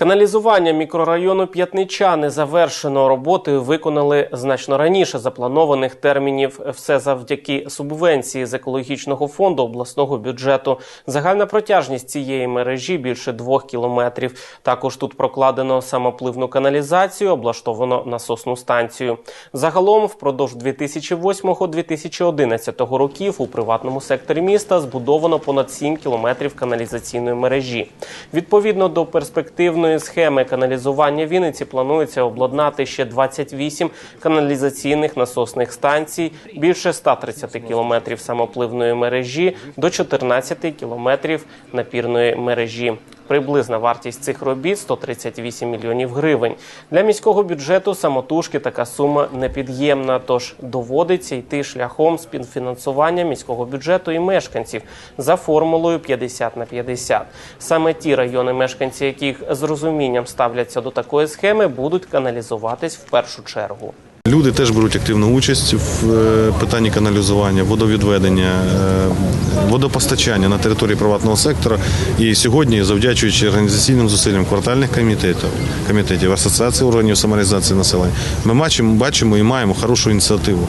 Каналізування мікрорайону П'ятничани завершено. Роботи виконали значно раніше запланованих термінів. Все завдяки субвенції з екологічного фонду обласного бюджету. Загальна протяжність цієї мережі більше двох кілометрів. Також тут прокладено самопливну каналізацію, облаштовано насосну станцію. Загалом, впродовж 2008-2011 років у приватному секторі міста збудовано понад 7 кілометрів каналізаційної мережі. Відповідно до перспективної схеми каналізування Вінниці планується обладнати ще 28 каналізаційних насосних станцій, більше 130 кілометрів самопливної мережі до 14 кілометрів напірної мережі. Приблизна вартість цих робіт 138 мільйонів гривень. Для міського бюджету самотужки така сума непід'ємна, тож доводиться йти шляхом співфінансування міського бюджету і мешканців за формулою 50 на 50. Саме ті райони, мешканці яких з розумінням ставляться до такої схеми, будуть каналізуватись в першу чергу. Люди теж беруть активну участь в е, питанні каналізування, водовідведення, е, водопостачання на території приватного сектора. І сьогодні, завдячуючи організаційним зусиллям квартальних комітетів, комітетів асоціації органів самореалізації населення, ми бачимо, бачимо і маємо хорошу ініціативу.